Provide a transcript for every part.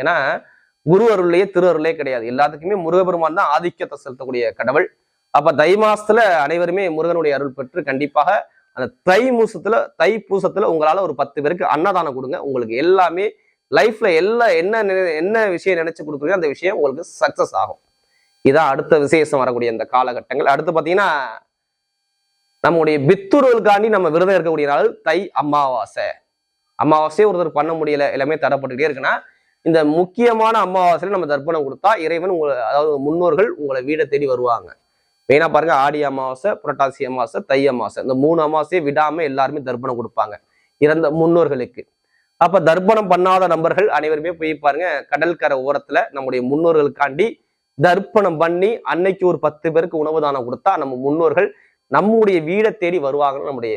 ஏன்னா குரு அருள்லயே திரு அருளே கிடையாது. எல்லாத்துக்குமே முருகபெருமான் தான் ஆதிக்கத்தை செலுத்தக்கூடிய கடவுள். அப்ப தை மாசத்துல அனைவருமே முருகனுடைய அருள் பெற்று கண்டிப்பாக அந்த தை மூசத்துல தை பூசத்துல உங்களால ஒரு பத்து பேருக்கு அன்னதானம் கொடுங்க. உங்களுக்கு எல்லாமே லைஃப்ல எல்லா என்ன என்ன விஷயம் நினைச்சு கொடுக்குறீங்க அந்த விஷயம் உங்களுக்கு சக்சஸ் ஆகும். இதான் அடுத்த விசேஷம் வரக்கூடிய இந்த காலகட்டங்கள். அடுத்து பாத்தீங்கன்னா நம்முடைய பித்துருவல்காண்டி நம்ம விரதம் இருக்கக்கூடிய நாள் தை அமாவாசை. அமாவாசையே ஒருத்தர் பண்ண முடியல. எல்லாமே தடப்பட்டுக்கிட்டே இருக்குன்னா இந்த முக்கியமான அமாவாசையில் நம்ம தர்ப்பணம் கொடுத்தா இறைவன் உங்களை அதாவது முன்னோர்கள் உங்களை வீடை தேடி வருவாங்க. மெயினாக பாருங்க ஆடி அமாவாசை புரட்டாசி அமாவாசை தை அமாவாசை. இந்த மூணு அமாவாசையை விடாமல் எல்லாருமே தர்ப்பணம் கொடுப்பாங்க. இறந்த முன்னோர்களுக்கு. அப்போ தர்ப்பணம் பண்ணாத நபர்கள் அனைவருமே போய் பாருங்க கடற்கரை ஓரத்தில் நம்முடைய முன்னோர்களுக்காண்டி தர்ப்பணம் பண்ணி அன்னைக்கு ஒரு பத்து பேருக்கு உணவு தானம் கொடுத்தா நம்ம முன்னோர்கள் நம்முடைய வீடை தேடி வருவாங்கன்னு நம்முடைய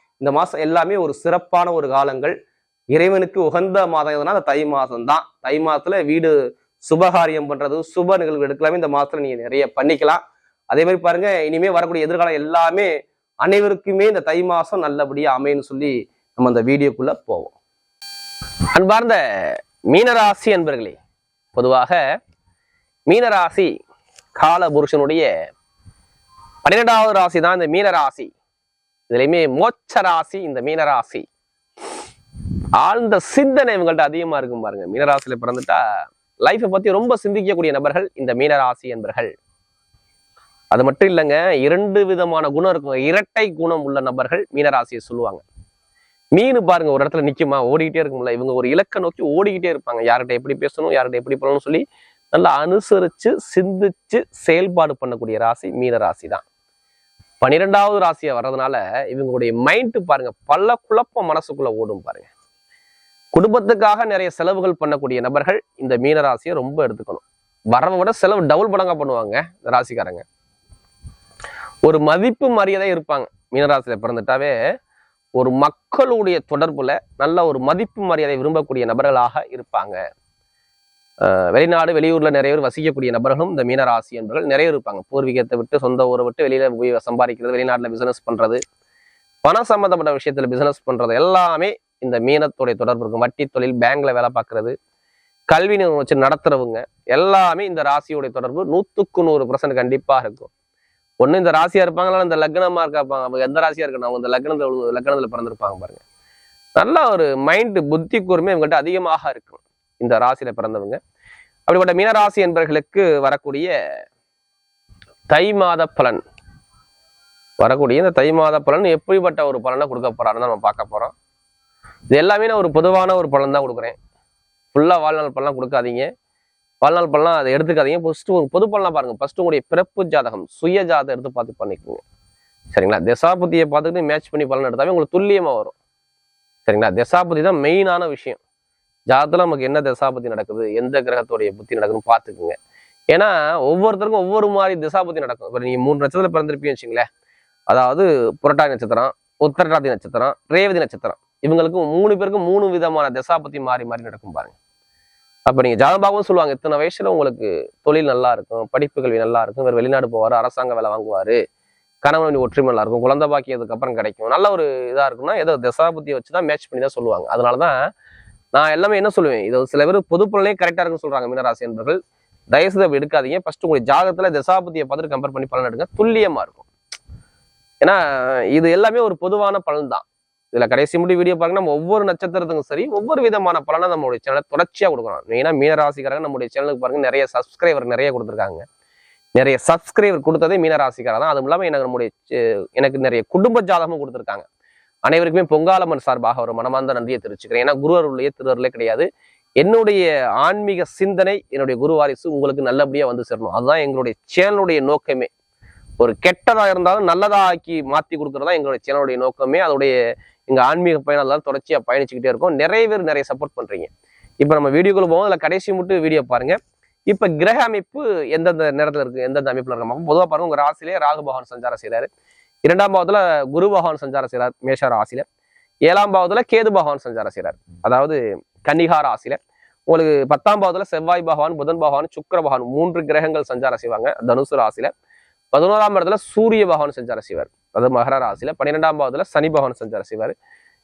இந்த மாதம் எல்லாமே ஒரு சிறப்பான ஒரு காலங்கள். இறைவனுக்கு உகந்த மாதம் எதுனா அந்த தை மாதம் தான் தை மாதத்துல வீடு சுபகாரியம் பண்றது சுப நிகழ்வு எடுக்கலாமே இந்த மாதத்துல நீங்க நிறைய பண்ணிக்கலாம். அதே மாதிரி பாருங்க இனிமே வரக்கூடிய எதிர்காலம் எல்லாமே அனைவருக்குமே இந்த தை மாசம் நல்லபடியா அமையன்னு சொல்லி நம்ம அந்த வீடியோக்குள்ள போவோம். அன்பார்ந்த மீனராசி அன்பர்களே பொதுவாக மீனராசி கால புருஷனுடைய பன்னிரெண்டாவது ராசி தான் இந்த மீனராசி. இதுலயுமே மோட்ச ராசி இந்த மீனராசி ஆழ்ந்த சிந்தனை இவங்கள்ட்ட அதிகமா இருக்கும் பாருங்க. மீனராசியில பிறந்துட்டா லைஃப்பை பத்தி ரொம்ப சிந்திக்கக்கூடிய நபர்கள் இந்த மீனராசி என்பர்கள். அது மட்டும் இல்லைங்க இரண்டு விதமான குணம் இருக்கும் இரட்டை குணம் உள்ள நபர்கள் மீனராசியை சொல்லுவாங்க. மீன் பாருங்க ஒரு இடத்துல நிக்குமா? ஓடிக்கிட்டே இருக்கும்ல. இவங்க ஒரு இலக்கை நோக்கி ஓடிக்கிட்டே இருப்பாங்க. யார்கிட்ட எப்படி பேசணும் யார்கிட்ட எப்படி பண்ணணும்னு சொல்லி நல்லா அனுசரிச்சு சிந்திச்சு செயல்பாடு பண்ணக்கூடிய ராசி மீன ராசி தான் பன்னிரெண்டாவது ராசியை வர்றதுனால இவங்களுடைய மைண்டு பாருங்க பல குழப்பம் மனசுக்குள்ள ஓடும் பாருங்க. குடும்பத்துக்காக நிறைய செலவுகள் பண்ணக்கூடிய நபர்கள் இந்த மீன ராசியை ரொம்ப எடுத்துக்கணும். வரவை விட செலவு டபுள் மடங்கா பண்ணுவாங்க இந்த ராசிக்காரங்க. ஒரு மதிப்பு மரியாதை இருப்பாங்க மீனராசியில பிறந்துட்டாவே ஒரு மக்களுடைய தொடர்புல நல்ல ஒரு மதிப்பு மரியாதை விரும்பக்கூடிய நபர்களாக இருப்பாங்க. வெளிநாடு வெளியூரில் நிறைய பேர் வசிக்கக்கூடிய நபர்களும் இந்த மீனராசி என்பவர்கள் நிறைய இருப்பாங்க. பூர்வீகத்தை விட்டு சொந்த ஊரை விட்டு வெளியில் போய் சம்பாதிக்கிறது வெளிநாட்டில் பிசினஸ் பண்ணுறது பணம் சம்மந்தப்பட்ட விஷயத்தில் பிசினஸ் பண்ணுறது எல்லாமே இந்த மீனத்துடைய தொடர்பு இருக்கும். வட்டி தொழில் பேங்க்ல வேலை பார்க்கறது கல்வி நிறுவனம் வச்சு நடத்துறவங்க எல்லாமே இந்த ராசியோடைய தொடர்பு நூற்றுக்கு நூறு பர்சன்ட் கண்டிப்பாக இருக்கும். ஒன்று இந்த ராசியாக இருப்பாங்களா இந்த லக்னமாக இருக்காப்பாங்க அவங்க எந்த ராசியாக இருக்கணும்? அவங்க இந்த லக்னத்தில் லக்னத்தில் பிறந்திருப்பாங்க பாருங்க. நல்ல ஒரு மைண்டு புத்தி கூர்மை இவங்கள்ட்ட அதிகமாக இருக்கும். இந்த ராசியில பிறந்தவங்க. அப்படிப்பட்ட மீனராசி என்பவர்களுக்கு வரக்கூடிய தை மாத பலன். வரக்கூடிய இந்த தை மாத பலன் எப்படிப்பட்ட ஒரு பலனை கொடுக்க போறாருன்னு நம்ம பார்க்க போறோம். இது எல்லாமே நான் ஒரு பொதுவான ஒரு பலன் தான் கொடுக்குறேன். ஃபுல்லா வாழ்நாள் பலனாக கொடுக்காதீங்க. வாழ்நாள் பலன் அதை எடுத்துக்காதீங்க. ஃபர்ஸ்ட் ஒரு பொது பலனா பாருங்க. ஃபர்ஸ்ட் உங்களுடைய பிறப்பு ஜாதகம் சுய ஜாதகம் எடுத்து பார்த்து பண்ணிக்கோங்க. சரிங்களா? தசாபதியை பார்த்துக்கிட்டு மேட்ச் பண்ணி பலன் எடுத்தாவே உங்களுக்கு துல்லியமா வரும். சரிங்களா? தசாபதி தான் மெயினான விஷயம். ஜாதத்தில் நமக்கு என்ன திசாபத்தி நடக்குது எந்த கிரகத்துடைய புத்தி நடக்குதுன்னு பார்த்துக்குங்க. ஏன்னா ஒவ்வொருத்தருக்கும் ஒவ்வொரு மாதிரி திசாபத்தி நடக்கும். இப்போ நீங்க மூணு நட்சத்திரத்தில் பிறந்திருப்பீங்கன்னு வச்சுங்களேன் அதாவது புரட்டாதி நட்சத்திரம் உத்தரட்டாதி நட்சத்திரம் ரேவதி நட்சத்திரம். இவங்களுக்கு மூணு பேருக்கும் மூணு விதமான திசாபத்தி மாறி மாறி நடக்கும் பாருங்க. அப்ப நீங்க ஜாதபாகவும் சொல்லுவாங்க இத்தனை வயசுல உங்களுக்கு தொழில் நல்லா இருக்கும் படிப்பு கல்வி நல்லா இருக்கும் வேறு வெளிநாடு போவாரு அரசாங்க வேலை வாங்குவாரு கணவன் ஒற்றுமை நல்லா இருக்கும் குழந்தை பாக்கியதுக்கு அப்புறம் கிடைக்கும். நல்ல ஒரு இதா இருக்கும்னா ஏதோ திசாபத்தியை வச்சு தான் மேட்ச் பண்ணி தான் சொல்லுவாங்க. அதனாலதான் நான் எல்லாமே என்ன சொல்லுவேன்? இது சில பேர் பொது கரெக்டாக இருக்குன்னு சொல்கிறாங்க மீனராசி என்பர்கள். தயவுசெய்து அப்படி எடுக்காதீங்க. ஃபர்ஸ்ட் உங்களுடைய ஜாகத்தில் தசாபதியை பார்த்துட்டு கம்பேர் பண்ணி பலன் எடுங்க. துல்லியமாக இருக்கும். ஏன்னா இது எல்லாமே ஒரு பொதுவான பலன் தான். இதில் கடைசி முடி வீடியோ பாருங்க. நம்ம ஒவ்வொரு நட்சத்திரத்துக்கும் சரி ஒவ்வொரு விதமான பலனை நம்மளுடைய சேனலை தொடர்ச்சியாக கொடுக்குறோம் மெயினாக மீனராசிக்காரங்க நம்முடைய சேனலுக்கு பாருங்க. நிறைய சப்ஸ்கிரைபர் நிறைய கொடுத்துருக்காங்க. நிறைய சப்ஸ்கிரைபர் கொடுத்ததே மீனராசிக்காரர் தான். அதுவும் இல்லாமல் எனக்கு நம்முடைய எனக்கு நிறைய குடும்ப ஜாதகமும் கொடுத்துருக்காங்க. அனைவருக்குமே பொங்காலம்மன் சார்பாக ஒரு மனமார்ந்த நன்றியை தெரிவிச்சுக்கிறேன். ஏன்னா குரு அருளையே திருவருளே கிடையாது. என்னுடைய ஆன்மீக சிந்தனை என்னுடைய குரு வாரிசு உங்களுக்கு நல்லபடியாக வந்து சேரணும். அதுதான் எங்களுடைய சேனலுடைய நோக்கமே. ஒரு கெட்டதாக இருந்தாலும் நல்லதாக ஆக்கி மாத்தி கொடுக்கறதா எங்களுடைய சேனலுடைய நோக்கமே. அதோடைய எங்கள் ஆன்மீக பயணம் எல்லாம் தொடர்ச்சியா பயணிச்சுக்கிட்டே இருக்கோம். நிறைய பேர் நிறைய சப்போர்ட் பண்ணுறீங்க இப்போ நம்ம வீடியோக்குள்ள போவோம். இல்லை கடைசி மட்டும் வீடியோ பாருங்கள் இப்போ கிரக அமைப்பு எந்தெந்த நேரத்தில் இருக்குது எந்தெந்த அமைப்பில் இருக்கு? பொதுவாக பாருங்கள் உங்கள் ராசிலே ராகு பகவான் சஞ்சாரம் செய்கிறாரு இரண்டாம் பாவத்துல குரு பகவான் சஞ்சாரம் செய்கிறார் மேஷ ராசியில. ஏழாம் பாவத்துல கேது பகவான் சஞ்சாரம் செய்கிறார் அதாவது கன்னிகா ராசியில. உங்களுக்கு பத்தாம் பாவத்துல செவ்வாய் பகவான் புதன் பகவான் சுக்கர பகவான் மூன்று கிரகங்கள் சஞ்சாரம் செய்வாங்க. தனுசு ராசியில. பதினோராம் இடத்துல சூரிய பகவான் சஞ்சாரம் செய்வார். அது மகர ராசியில. பன்னிரெண்டாம் பாவத்துல சனி பகவான் சஞ்சாரம் செய்வார்.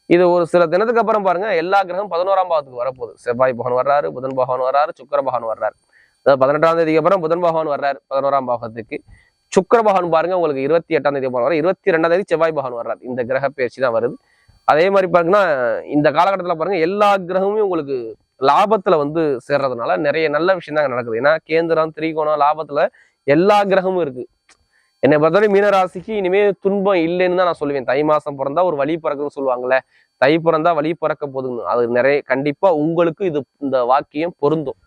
இது ஒரு சில தினத்துக்கு அப்புறம் பாருங்க எல்லா கிரகம் பதினோராம் பாவத்துக்கு வரப்போகுது. செவ்வாய் பகவான் வர்றாரு புதன் பகவான் வர்றாரு சுக்கர பகவான் வர்றாரு. அதாவது பதினெட்டாம் தேதிக்கு அப்புறம் புதன் பகவான் வர்றாரு பதினோராம் பாவத்துக்கு. சுக்கர பகவான் பாருங்க உங்களுக்கு இருபத்தி எட்டாம் தேதி போன வர இருபத்தி ரெண்டாம் தேதி செவ்வாய் பகவான் வர்றாரு. இந்த கிரக பயிற்சி தான் வருது. அதே மாதிரி பாருங்கன்னா இந்த காலகட்டத்தில் பாருங்க எல்லா கிரகமும் உங்களுக்கு லாபத்துல வந்து சேர்றதுனால நிறைய நல்ல விஷயம் தான் நடக்குது. ஏன்னா கேந்திரம் திரிகோணம் லாபத்துல எல்லா கிரகமும் இருக்கு. என்னை பொறுத்தவரை மீனராசிக்கு இனிமே துன்பம் இல்லைன்னு தான் நான் சொல்லுவேன். தை மாசம் பிறந்தா ஒரு வழி பிறக்குன்னு சொல்லுவாங்கல்ல. தை பிறந்தா வழி பிறக்க போதுன்னு. அது நிறைய கண்டிப்பா உங்களுக்கு இது இந்த வாக்கியம் பொருந்தும்.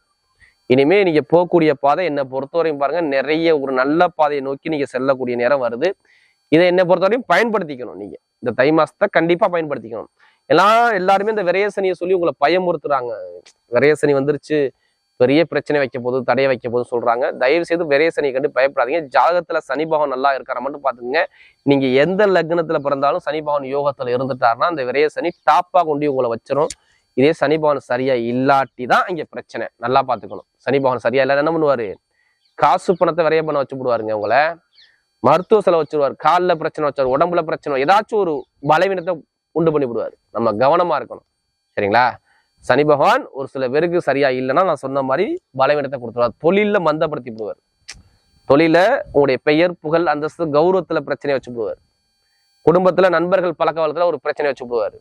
இனிமே நீங்க போகக்கூடிய பாதை என்னை பொறுத்தவரையும் பாருங்க நிறைய ஒரு நல்ல பாதையை நோக்கி நீங்க செல்லக்கூடிய நேரம் வருது. இதை என்னை பொறுத்தவரையும் பயன்படுத்திக்கணும் நீங்க. இந்த தை மாசத்தை கண்டிப்பா பயன்படுத்திக்கணும். எல்லாம் எல்லாருமே இந்த விரையசனியை சொல்லி உங்களை பயமுறுத்துறாங்க. விரயசனி வந்துருச்சு பெரிய பிரச்சனை வைக்க போது தடைய வைக்க போது சொல்றாங்க. தயவு செய்து விரையசனியை கண்டு பயப்படாதீங்க. ஜாதகத்துல சனி பகவான் நல்லா இருக்கிற மட்டும் பாத்துக்கங்க நீங்க எந்த லக்னத்துல பிறந்தாலும் சனி பகவான் யோகத்துல இருந்துட்டாருன்னா அந்த விரையசனி டாப்பா கொண்டு உங்களை வச்சிரும். இதே சனி சரியா இல்லாட்டி தான் இங்க பிரச்சனை. நல்லா பாத்துக்கணும் சனி சரியா இல்லாத என்ன பண்ணுவாரு? காசு பணத்தை விரைய பண்ண வச்சு விடுவாருங்க உங்களை. மருத்துவ செலவு வச்சிருவாரு. காலில் பிரச்சனை வச்சாரு உடம்புல பிரச்சனை ஏதாச்சும் ஒரு பலவீனத்தை உண்டு பண்ணி விடுவாரு நம்ம கவனமா இருக்கணும். சரிங்களா? சனி பகவான் ஒரு சில பேருக்கு சரியா இல்லைன்னா நான் சொன்ன மாதிரி பலவீனத்தை கொடுத்துருவார். தொழில மந்தப்படுத்தி விடுவார் தொழில உங்களுடைய பெயர் புகழ் அந்தஸ்து கௌரவத்துல பிரச்சனையை வச்சு விடுவார் குடும்பத்துல நண்பர்கள் பழக்க வழக்கத்துல ஒரு பிரச்சனை வச்சு விடுவாரு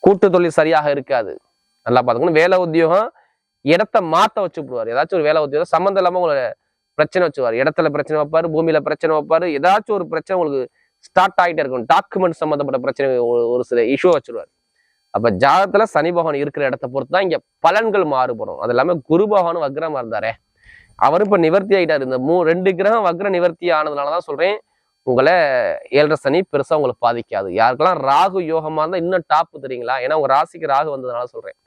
கூட்டு தொழில் சரியாக இருக்காது. நல்லா பார்த்துக்கணும். வேலை உத்தியோகம் இடத்த மாத்த வச்சு விடுவார் ஏதாச்சும் ஒரு வேலை உத்தியோகம் சம்மந்தம் இல்லாமல் உங்களை பிரச்சனை வச்சுவார் இடத்துல பிரச்சனை வைப்பார் பூமியில பிரச்சனை வைப்பார். ஏதாச்சும் ஒரு பிரச்சனை உங்களுக்கு ஸ்டார்ட் ஆகிட்டே இருக்கும் டாக்குமெண்ட் சம்மந்தப்பட்ட பிரச்சனை ஒரு- சில இஷ்யூ வச்சுருவார். அப்போ ஜாதகத்துல சனி பகவான் இருக்கிற இடத்த பொறுத்து தான் இங்கே பலன்கள் மாறுபடும். அது இல்லாமல் குரு பகவானும் வக்ரமாக இருந்தாரே. அவரும் இப்போ நிவர்த்தி ஆகிட்டார் இந்த மூ ரெண்டு கிரகம் வக்ர நிவர்த்தி ஆனதுனால தான் சொல்கிறேன் உங்களை ஏழரை சனி பெருசாக உங்களை பாதிக்காது. யாருக்கெல்லாம் ராகு யோகமாக இருந்தால் இன்னும் டாப்பு தெரியுங்களா? ஏன்னா உங்கள் ராசிக்கு ராகு வந்ததுனால சொல்கிறேன்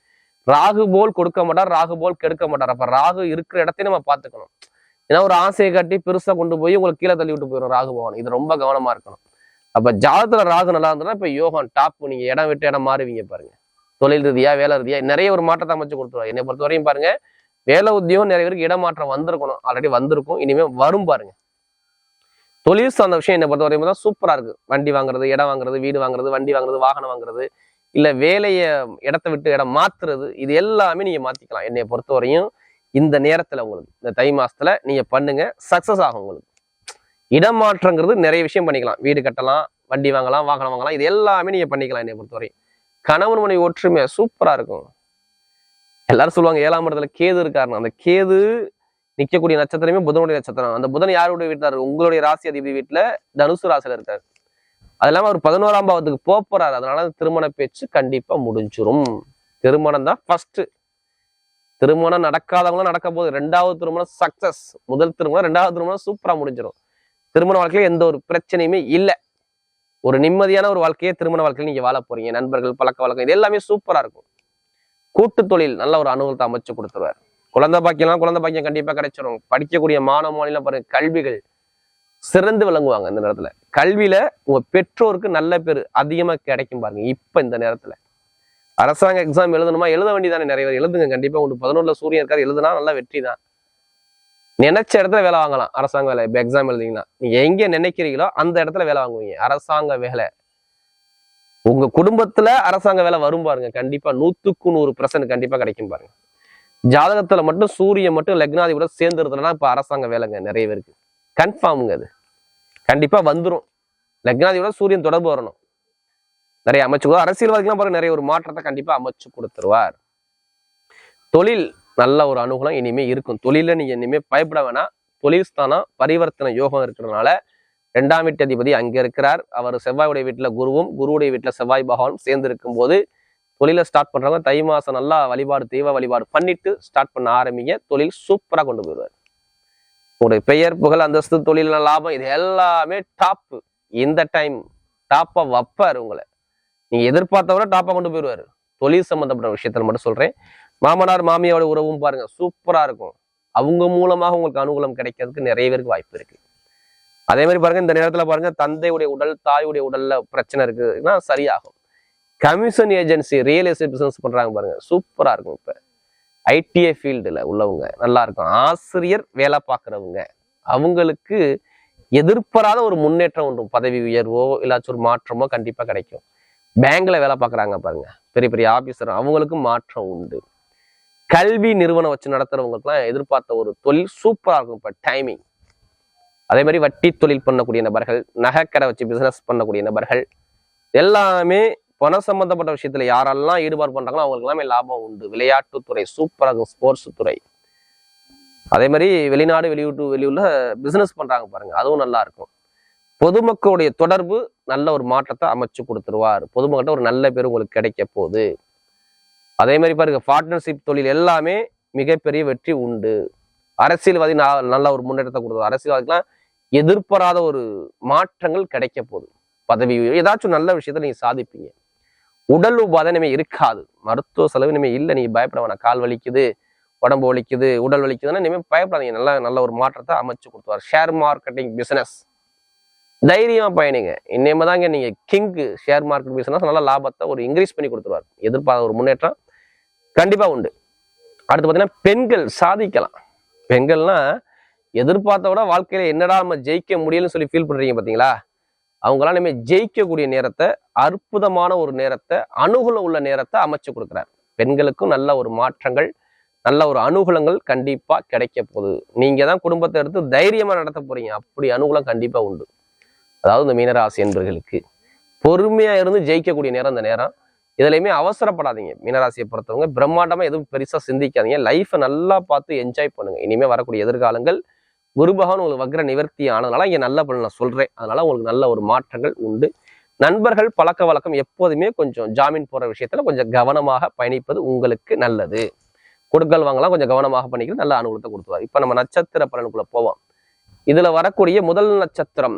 ராகு போல் கொடுக்க மாட்டார் ராகு போல் கெடுக்க மாட்டார். அப்போ ராகு இருக்கிற இடத்தையும் நம்ம பார்த்துக்கணும். ஏன்னா ஒரு ஆசையை காட்டி பெருசாக கொண்டு போய் உங்களுக்கு கீழே தள்ளி விட்டு போயிடும் ராகு பகவான். இது ரொம்ப கவனமாக இருக்கணும். அப்போ ஜாதகத்தில் ராகு நல்லா இருந்ததுன்னா இப்போ யோகம் டாப் நீங்கள் இடம் விட்டு இடம் மாறுவீங்க பாருங்க. தொழில் ரீதியா வேலை ரீதியாக நிறைய ஒரு மாற்றத்தை அமைச்சு கொடுத்துருவாரு. என்னை பொறுத்த வரையும் பாருங்க வேலை உத்தியோகம் நிறைய பேருக்கு இடமாற்றம் வந்திருக்கணும். ஆல்ரெடி வந்திருக்கும். இனிமேல் வரும் பாருங்க. தொழில் சார்ந்த விஷயம் என்னை பொறுத்த வரைக்கும் தான் சூப்பராக இருக்குது வண்டி வாங்குறது இடம் வாங்குறது வீடு வாங்குறது வண்டி வாங்குறது வாகனம் வாங்குறது இல்லை வேலையை இடத்த விட்டு இடம் மாற்றுறது இது எல்லாமே நீங்கள் மாற்றிக்கலாம் என்னை பொறுத்த வரையும் இந்த நேரத்தில் உங்களுக்கு இந்த தை மாதத்தில் நீங்கள் பண்ணுங்கள் சக்ஸஸ் ஆகும் உங்களுக்கு. இடம் மாற்றங்கிறது நிறைய விஷயம் பண்ணிக்கலாம். வீடு கட்டலாம் வண்டி வாங்கலாம் வாகனம் வாங்கலாம் இது எல்லாமே நீங்கள் பண்ணிக்கலாம் என்னை பொறுத்தவரையும். கணவன் மனைவி ஒற்றுமை சூப்பராக இருக்கும். எல்லாரும் சொல்லுவாங்க ஏழாம் இடத்துல கேது இருக்காருன்னு. அந்த கேது நிற்கக்கூடிய நட்சத்திரமே புதனுடைய நட்சத்திரம். அந்த புதன் யாருடைய வீட்டில் இருக்கு உங்களுடைய ராசி அதிபதி வீட்டில் தனுசு ராசியில் இருக்காரு. அது இல்லாமல் அவர் பதினோராம் பாவத்துக்கு போறாரு. அதனால திருமண பேச்சு கண்டிப்பா முடிஞ்சிடும் திருமணம் தான் ஃபர்ஸ்ட் திருமணம் நடக்காதவங்களும் நடக்க போகுது. ரெண்டாவது திருமணம் சக்சஸ் முதல் திருமணம் ரெண்டாவது திருமணம் சூப்பரா முடிஞ்சிடும் திருமண வாழ்க்கையில எந்த ஒரு பிரச்சனையுமே இல்லை. ஒரு நிம்மதியான ஒரு வாழ்க்கையை திருமண வாழ்க்கையில நீங்க வாழ போறீங்க. நண்பர்கள் பழக்க வழக்கம் இது எல்லாமே சூப்பரா இருக்கும். கூட்டு தொழில் நல்ல ஒரு அனுகூலத்தை அமைச்சு கொடுத்துருவார். குழந்தை பாக்கியம்லாம் குழந்தை பாக்கியம் கண்டிப்பா கிடைச்சிடும் படிக்கக்கூடிய மாணவ மாநிலம் பாருங்க கல்விகள் சிறந்து விளங்குவாங்க இந்த நேரத்துல. கல்வியில உங்க பெற்றோருக்கு நல்ல பேர் அதிகமா கிடைக்கும் பாருங்க இப்ப இந்த நேரத்துல. அரசாங்க எக்ஸாம் எழுதணுமா? எழுத வேண்டியதானே நிறைய பேர். எழுதுங்க கண்டிப்பா. உங்களுக்கு பதினொன்றில் சூரியன் இருக்காரு எழுதுனா நல்ல வெற்றி தான். நினைச்ச இடத்துல வேலை வாங்கலாம் அரசாங்க வேலை. இப்போ எக்ஸாம் எழுதிங்கன்னா. நீங்க எங்க நினைக்கிறீங்களோ அந்த இடத்துல வேலை வாங்குவீங்க. அரசாங்க வேலை. உங்க குடும்பத்துல அரசாங்க வேலை வரும் பாருங்க கண்டிப்பா. நூத்துக்கு நூறு பர்சன்ட் கண்டிப்பா கிடைக்கும் பாருங்க. ஜாதகத்துல மட்டும் சூரியன் மட்டும் லக்னாதிபதியோட சேர்ந்து இருந்ததுன்னா இப்ப அரசாங்க வேலைங்க நிறைய பேருக்கு. கன்ஃபார்முங்க அது. கண்டிப்பா வந்துரும். லக்னாதிபதியோட சூரியன் தொடர்பு வரணும். நிறைய அமைச்சு கொடு- அரசியல்வாதிகள்லாம் பாருங்க நிறைய ஒரு மாற்றத்தை கண்டிப்பா அமைச்சு கொடுத்துருவார். தொழில் நல்ல ஒரு அனுகூலம் இனிமே இருக்கும். தொழில நீங்க இனிமே பயப்பட வேணாம். தொழில் ஸ்தானம் பரிவர்த்தனை யோகம் இருக்கிறதுனால ரெண்டாம் வீட்டு அதிபதி அங்க இருக்கிறார். அவர் செவ்வாயுடைய வீட்டுல குருவும் குருவுடைய வீட்டுல செவ்வாய் பகவானும் சேர்ந்து இருக்கும்போது தொழிலை ஸ்டார்ட் பண்றவங்க தை மாசம் நல்லா வழிபாடு தெய்வ வழிபாடு பண்ணிட்டு ஸ்டார்ட் பண்ண ஆரம்பிங்க. தொழில் சூப்பரா கொண்டு போயிடுவார். உங்களுடைய பெயர் புகழ் அந்தஸ்து தொழில் லாபம் இது எல்லாமே டாப் இந்த டைம் டாப்பா வைப்பார் உங்களை. நீங்க எதிர்பார்த்தவரை டாப்பா கொண்டு போயிடுவாரு. தொழில் சம்பந்தப்பட்ட விஷயத்துல மட்டும் சொல்றேன். மாமனார் மாமியோட உறவும் பாருங்க சூப்பரா இருக்கும். அவங்க மூலமாக உங்களுக்கு அனுகூலம் கிடைக்கிறதுக்கு நிறைய பேருக்கு வாய்ப்பு இருக்கு. அதே மாதிரி பாருங்க இந்த நேரத்துல பாருங்க தந்தையுடைய உடல் தாயுடைய உடல்ல பிரச்சனை இருக்குன்னா சரியாகும். Commission agency real estate business பண்ணுறாங்க பாருங்க. சூப்பராக இருக்கும் இப்போ. ஐடிஐ ஃபீல்டில் உள்ளவங்க நல்லா இருக்கும். ஆசிரியர் வேலை பார்க்குறவங்க அவங்களுக்கு எதிர்பாராத ஒரு முன்னேற்றம் உண்டு பதவி உயர்வோ இல்லாச்சும் ஒரு மாற்றமோ கண்டிப்பாக கிடைக்கும். பேங்க்ல வேலை பார்க்குறாங்க பாருங்க. பெரிய பெரிய ஆபீசர் அவங்களுக்கும் மாற்றம் உண்டு. கல்வி நிறுவனம் வச்சு நடத்துறவங்களுக்குலாம் எதிர்பார்த்த ஒரு தொழில் சூப்பராக இருக்கும் இப்போ டைமிங் அதே மாதிரி வட்டி தொழில் பண்ணக்கூடிய நபர்கள் நகைக்கடை வச்சு பிசினஸ் பண்ணக்கூடிய நபர்கள் எல்லாமே பணம் சம்பந்தப்பட்ட விஷயத்துல யாரெல்லாம் ஈடுபாடு பண்றாங்களோ அவங்களுக்கு எல்லாமே லாபம் உண்டு. விளையாட்டுத்துறை சூப்பராக இருக்கும் ஸ்போர்ட்ஸ் துறை. அதே மாதிரி வெளிநாடு வெளியூட்டு வெளியூர்ல பிசினஸ் பண்றாங்க பாருங்க அதுவும் நல்லா இருக்கும். பொதுமக்களுடைய தொடர்பு நல்ல ஒரு மாற்றத்தை அமைச்சு கொடுத்துருவார். பொதுமக்கள்கிட்ட ஒரு நல்ல பேர் உங்களுக்கு கிடைக்க போகுது. அதே மாதிரி பாருங்க பார்ட்னர்ஷிப் தொழில் எல்லாமே மிகப்பெரிய வெற்றி உண்டு. அரசியல்வாதி நல்ல ஒரு முன்னேற்றத்தை கொடுத்தது அரசியல்வாதிக்கெல்லாம் எதிர்பாராத ஒரு மாற்றங்கள் கிடைக்க போகுது. பதவி ஏதாச்சும் நல்ல விஷயத்த நீங்க சாதிப்பீங்க. உடல் உபாதை இனிமே இருக்காது. மருத்துவ செலவு இனிமே இல்லை. நீங்க பயப்பட வேணாம். கால் வலிக்குது உடம்பு வலிக்குது உடல் வலிக்குதுன்னா இனிமேல் பயப்படாதீங்க. நல்ல நல்ல ஒரு மாற்றத்தை அமைச்சு கொடுத்துவார் ஷேர் மார்க்கெட்டிங் பிசினஸ் தைரியமா பயணிங்க. இன்னுமே தாங்க நீங்க கிங்கு ஷேர் மார்க்கெட் பிசினஸ் நல்ல லாபத்தை ஒரு இன்க்ரீஸ் பண்ணி கொடுத்துருவார். எதிர்பார்த்த ஒரு முன்னேற்றம் கண்டிப்பா உண்டு. அடுத்து பார்த்தீங்கன்னா பெண்கள் சாதிக்கலாம். பெண்கள்னா எதிர்பார்த்த விட வாழ்க்கையில என்னடா நம்ம ஜெயிக்க முடியலன்னு சொல்லி ஃபீல் பண்றீங்க பாத்தீங்களா? அவங்களாம் இனிமேல் ஜெயிக்கக்கூடிய நேரத்தை அற்புதமான ஒரு நேரத்தை அனுகூலம் உள்ள நேரத்தை அமைச்சு கொடுக்குறார். பெண்களுக்கும் நல்ல ஒரு மாற்றங்கள் நல்ல ஒரு அனுகூலங்கள் கண்டிப்பாக கிடைக்க போகுது. நீங்கள் தான் குடும்பத்தை எடுத்து தைரியமாக நடத்த போகிறீங்க அப்படி அனுகூலம் கண்டிப்பாக உண்டு. அதாவது இந்த மீனராசி என்பர்களுக்கு பொறுமையாக இருந்து ஜெயிக்கக்கூடிய நேரம் இந்த நேரம். இதுலையுமே அவசரப்படாதீங்க. மீனராசியை பொறுத்தவங்க பிரம்மாண்டமாக எதுவும் பெருசாக சிந்திக்காதீங்க. லைஃப்பை நல்லா பார்த்து என்ஜாய் பண்ணுங்கள் இனிமேல் வரக்கூடிய எதிர்காலங்கள் குரு பகவான் உங்களுக்கு வக்ர நிவர்த்தி ஆனதுனால இங்கே நல்ல பலன் நான் சொல்கிறேன் அதனால உங்களுக்கு நல்ல ஒரு மாற்றங்கள் உண்டு. நண்பர்கள் பழக்க வழக்கம் எப்போதுமே கொஞ்சம் ஜாமீன் போகிற விஷயத்தில் கொஞ்சம் கவனமாக பயணிப்பது உங்களுக்கு நல்லது. கொடுக்கல் வாங்கலாம் கொஞ்சம் கவனமாக பண்ணிக்கிறது நல்ல அனுகூலத்தை கொடுத்துருவார். இப்போ நம்ம நட்சத்திர பலனுக்குள்ளே போவோம். இதில் வரக்கூடிய முதல் நட்சத்திரம்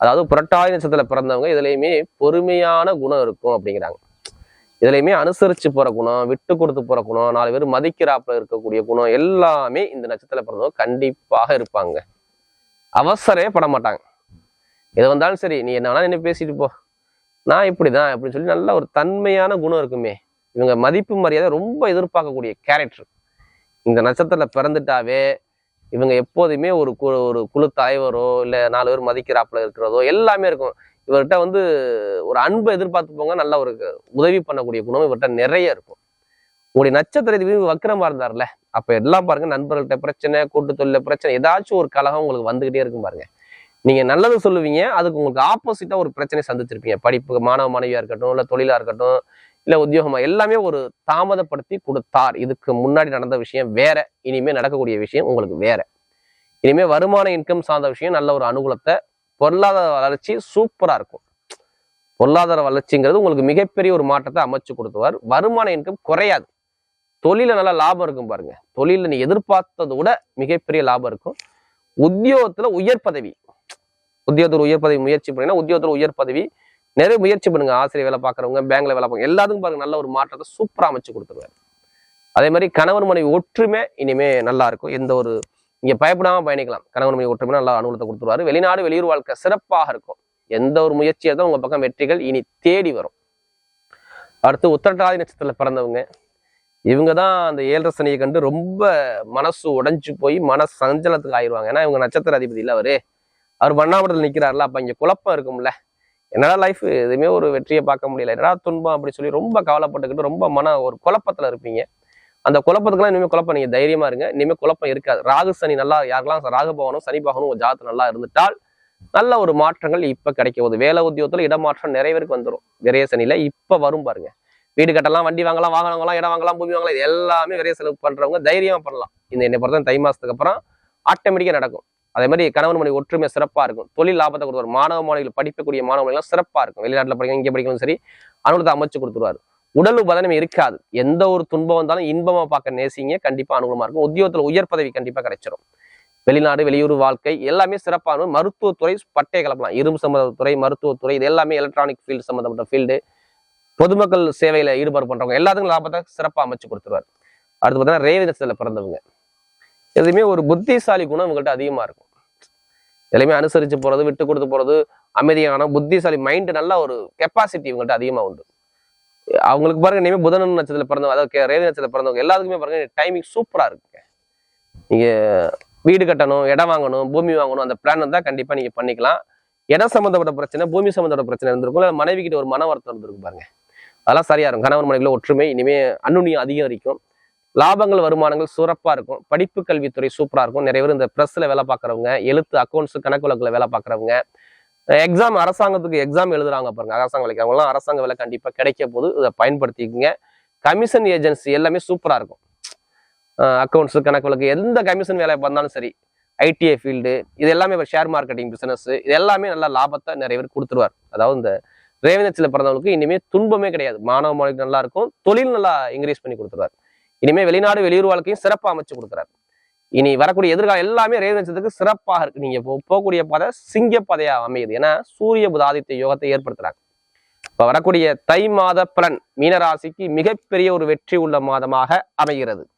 அதாவது புரட்டாதி நட்சத்திரத்தில் பிறந்தவங்க இதுலேயுமே பொறுமையான குணம் இருக்கும் அப்படிங்கிறாங்க. இதுலயுமே அனுசரிச்சு போற குணம் விட்டு கொடுத்து போற குணம் நாலு பேர் மதிக்கிறாப்புல இருக்கக்கூடிய குணம் எல்லாமே இந்த நட்சத்திரத்துல பிறந்தவங்க கண்டிப்பாக இருப்பாங்க. அவசரே பட மாட்டாங்க. எது வந்தாலும் சரி நீ என்ன வேணா என்ன பேசிட்டு போ. நான் இப்படிதான் அப்படின்னு சொல்லி நல்ல ஒரு தன்மையான குணம் இருக்குமே. இவங்க மதிப்பு மரியாதை ரொம்ப எதிர்பார்க்கக்கூடிய கேரக்டர் இந்த நட்சத்திரத்துல பிறந்துட்டாவே இவங்க எப்போதுமே ஒரு ஒரு குழு தலைவரோ இல்லை நாலு பேர் மதிக்கிறாப்புல இருக்கிறதோ எல்லாமே இருக்கும். இவர்கிட்ட வந்து ஒரு அன்பை எதிர்பார்த்து போங்க நல்ல ஒரு உதவி பண்ணக்கூடிய குணம் இவர்கிட்ட நிறைய இருக்கும். உங்களுடைய நட்சத்திர அதிபதி வக்கரமா இருந்தார்ல அப்ப எல்லாம் பாருங்க நண்பர்கள்ட்ட பிரச்சனை கூட்டு தொழில பிரச்சனை ஏதாச்சும் ஒரு கலகம் உங்களுக்கு வந்துகிட்டே இருக்கும் பாருங்க. நீங்க நல்லது சொல்லுவீங்க அதுக்கு உங்களுக்கு ஆப்போசிட்டா ஒரு பிரச்சனை சந்திச்சிருப்பீங்க. படிப்பு மாணவ மாணவியா இருக்கட்டும் இல்ல தொழிலா இருக்கட்டும் இல்ல உத்தியோகமா எல்லாமே ஒரு தாமதப்படுத்தி கொடுத்தார். இதுக்கு முன்னாடி நடந்த விஷயம் வேற இனிமே நடக்கக்கூடிய விஷயம் உங்களுக்கு வேற. இனிமே வருமான இன்கம் சார்ந்த விஷயம் நல்ல ஒரு அனுகூலத்தை பொருளாதார வளர்ச்சி சூப்பரா இருக்கும். பொருளாதார வளர்ச்சிங்கிறது உங்களுக்கு மிகப்பெரிய ஒரு மாற்றத்தை அமைச்சு கொடுத்துவார். வருமான இன்கம் குறையாது. தொழில நல்லா லாபம் இருக்கும் பாருங்க. தொழில நீ எதிர்பார்த்ததை விட மிகப்பெரிய லாபம் இருக்கும். உத்தியோகத்துல உயர் பதவி. உத்தியோகத்தில் உயர் பதவி முயற்சி பண்ணீங்கன்னா உத்தியோகத்தில் உயர் பதவி. நிறைய முயற்சி பண்ணுங்க. ஆசிரியர் வேலை பார்க்குறவங்க பேங்க்ல வேலை பார்க்க எல்லாத்துக்கும் பாருங்க நல்ல ஒரு மாற்றத்தை சூப்பரா அமைச்சு கொடுத்துருவாரு. அதே மாதிரி கணவன் மனைவி ஒற்றுமை இனிமே நல்லா இருக்கும். எந்த ஒரு இங்கே பயப்படாம பயணிக்கலாம். கணவன் மனைவி ஒற்றுமை நல்லா அனுகூலத்தை கொடுத்துருவாரு. வெளிநாடு வெளியூர் வாழ்க்கை சிறப்பாக இருக்கும். எந்த ஒரு முயற்சியாக தான் உங்க பக்கம் வெற்றிகள் இனி தேடி வரும். அடுத்து உத்தரட்டாதி நட்சத்திரத்துல பிறந்தவங்க. இவங்க தான் அந்த ஏழரை சனியை கண்டு ரொம்ப மனசு உடைஞ்சு போய் மன சஞ்சலத்துக்கு ஆயிடுவாங்க. ஏன்னா இவங்க நட்சத்திர அதிபதி இல்லை அவரு. அவர் வண்ணாமடத்தில் நிற்கிறாருல அப்ப இங்க குழப்பம் இருக்கும்ல. என்னடா லைஃப் எதுவுமே ஒரு வெற்றியை பார்க்க முடியல. என்னடா துன்பம் அப்படி சொல்லி ரொம்ப கவலைப்பட்டுக்கிட்டு ரொம்ப மன ஒரு குழப்பத்துல இருப்பீங்க. அந்த குழப்பத்துக்குலாம் இனிமேல் குழப்பம் நீங்க தைரியமா இருங்க. இனிமேல் குழப்பம் இருக்காது. ராகு சனி நல்லா யாருக்கெல்லாம் ராகு பவனும் சனி பகவனும் ஒரு ஜாதகம் நல்லா இருந்துட்டால் நல்ல ஒரு மாற்றங்கள் இப்ப கிடைக்க போகுது. வேலை உத்தியோகத்துல இடமாற்றம் நிறைய பேருக்கு வந்துடும் விரைய சனியில இப்ப வரும் பாருங்க. வீடு கட்டலாம் வண்டி வாங்கலாம் வாகனம் இடம் வாங்கலாம் பூமி வாங்கலாம் இது எல்லாமே விரைய செலவு பண்றவங்க தைரியமா பண்ணலாம். இந்த என்னை பொறுத்த தை மாசத்துக்கு அப்புறம் ஆட்டோமேட்டிக்கா நடக்கும். அதே மாதிரி கணவன் மனைவி ஒற்றுமை சிறப்பா இருக்கும். தொழில் லாபத்தை கொடுத்துருவார் மாணவ மாணவிகள் படிக்கக்கூடிய மாணவ சிறப்பாக சிறப்பா இருக்கும். வெளிநாட்டுல படிக்கணும் இங்கே படிக்கணும் சரி அனுகூலத்தை அமைச்சு கொடுத்துருவாரு. உடல் உபதனம் இருக்காது. எந்த ஒரு துன்பம் வந்தாலும் இன்பமா பார்க்க நேசிங்க கண்டிப்பா அனுகூலமா இருக்கும். உத்தியோகத்துல உயர் பதவி கண்டிப்பா கிடைச்சிரும். வெளிநாடு வெளியூர் வாழ்க்கை எல்லாமே சிறப்பான மருத்துவத்துறை பட்டை கலப்பலாம். இரும்பு சம்மந்தத்துறை மருத்துவத்துறை இது எல்லாமே எலக்ட்ரானிக் ஃபீல்டு சம்மந்தப்பட்ட ஃபீல்டு பொதுமக்கள் சேவையில ஈடுபாடு பண்றவங்க எல்லாத்துக்கும் லாபத்தை சிறப்பா அமைச்சு கொடுத்துருவார். அடுத்து பார்த்தீங்கன்னா ரேவதத்துல பிறந்தவங்க. எதுவுமே ஒரு புத்திசாலி குணம் இவங்கள்ட்ட அதிகமா இருக்கும். எல்லாமே அனுசரிச்சு போறது விட்டு கொடுத்து போறது அமைதியான புத்திசாலி மைண்ட் நல்ல ஒரு கெப்பாசிட்டி இவங்கள்ட்ட அதிகமா உண்டு. அவங்களுக்கு பாருங்க இனிமே புதன் நட்சத்திரத்தில் பிறந்தவங்க அதாவது கே- ரேவதி பிறந்தவங்க எல்லாத்துக்குமே பாருங்க டைமிங் சூப்பராக இருக்குங்க. நீங்கள் வீடு கட்டணும் இடம் வாங்கணும் பூமி வாங்கணும் அந்த பிளான் இருந்தால் கண்டிப்பா நீங்க பண்ணிக்கலாம். இடம் சம்மந்தப்பட்ட பிரச்சனை பூமி சம்மந்தப்பட்ட பிரச்சனை இருந்திருக்கும் இல்லை மனைவி கிட்ட ஒரு மன வருத்தம் இருந்திருக்கும் பாருங்க. அதெல்லாம் சரியா இருக்கும் கணவன் மனைவியில் ஒற்றுமை இனிமேல் அன்னுண்ணியம் அதிகரிக்கும். லாபங்கள் வருமானங்கள் சிறப்பா இருக்கும். படிப்பு கல்வித்துறை சூப்பராக இருக்கும். நிறைய பேர் இந்த ப்ரெஸ்ஸில் வேலை பார்க்கறவங்க எழுத்து அக்கௌண்ட்ஸ் கணக்கு வழக்கில் வேலை பார்க்கறவங்க எக்ஸாம் அரசாங்கத்துக்கு எக்ஸாம் எழுதுறாங்க பாருங்க அரசாங்க வேலைக்கு. அவங்களாம் அரசாங்க வேலை கண்டிப்பாக கிடைக்க போது இதை பயன்படுத்திக்கங்க. கமிஷன் ஏஜென்சி எல்லாமே சூப்பராக இருக்கும். அக்கௌண்ட்ஸு கணக்கு வழக்கு எந்த கமிஷன் வேலை பண்ணாலும் சரி ஐடிஐ ஃபீல்டு இது எல்லாமே இப்போ ஷேர் மார்க்கெட்டிங் பிஸ்னஸ் இது எல்லாமே நல்லா லாபத்தை நிறைய பேர் கொடுத்துருவார். அதாவது இந்த ரேவனத்தில் பிறந்தவங்களுக்கு இனிமேல் துன்பமே கிடையாது. மாணவ மாணவிக்கு நல்லா இருக்கும் தொழில் நல்லா இன்க்ரீஸ் பண்ணி கொடுத்துருவார். இனிமேல் வெளிநாடு வெளியூர் வாழ்க்கையும் சிறப்பாக அமைச்சு கொடுக்குறாரு. இனி வரக்கூடிய எதிர்காலம் எல்லாமே ரேவனத்துக்கு சிறப்பாக இருக்கு. நீங்க போ- போகக்கூடிய பாதை சிங்க பாதையா அமையுது. ஏன்னா சூரிய புதாதித்த யோகத்தை ஏற்படுத்துறாங்க. இப்ப வரக்கூடிய தை மாத பலன் மீனராசிக்கு மிகப்பெரிய ஒரு வெற்றி உள்ள மாதமாக அமைகிறது.